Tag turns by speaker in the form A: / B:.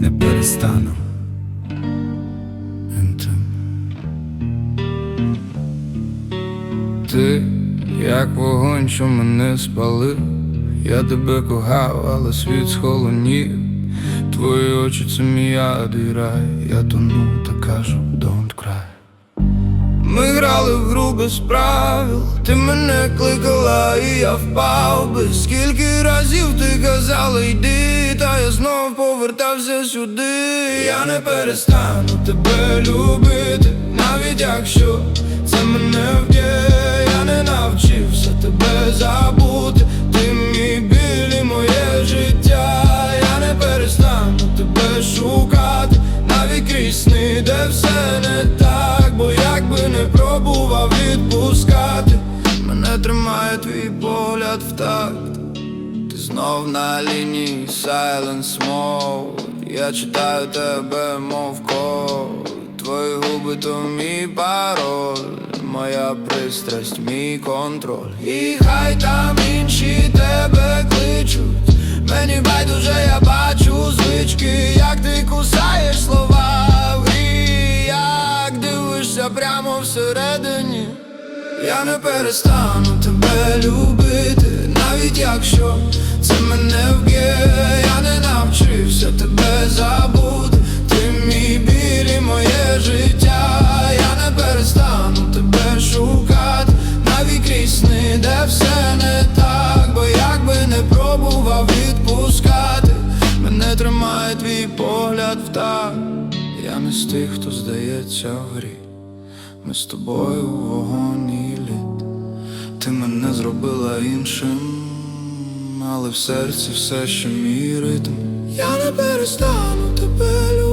A: Не перестану. Ти, як вогонь, що мене спалив. Я тебе кохав, але світ схолонів. Твої очі це мій ад. Я тону та кажу, don't cry. Ми грали в гру без правил, ти мене кликала, і я впав би. Скільки разів ти казала йди, та я знов повертався сюди. Я не перестану тебе любити, навіть якщо це мене вб'є, твій погляд в такт. Ти знов на лінії silence mode. Я читаю тебе, мов код. Твої губи то мій пароль. Моя пристрасть, мій контроль. І хай там інші тебе кличуть. Мені байдуже я бачу звички. Як ти кусаєш слова в грі? Як дивишся прямо всередині я не перестану тебе любити, навіть якщо це мене вб'є, я не навчився тебе забути, ти мій біль і моє життя, я не перестану тебе шукати, навіть крізь де все не так, бо якби не пробував відпускати, мене тримає твій погляд в так, я не з тих, хто здається в грі. Ми з тобою у вогонь і лід Ти мене зробила іншим, але в серці все ще мій ритм. Я не перестану тебе любити,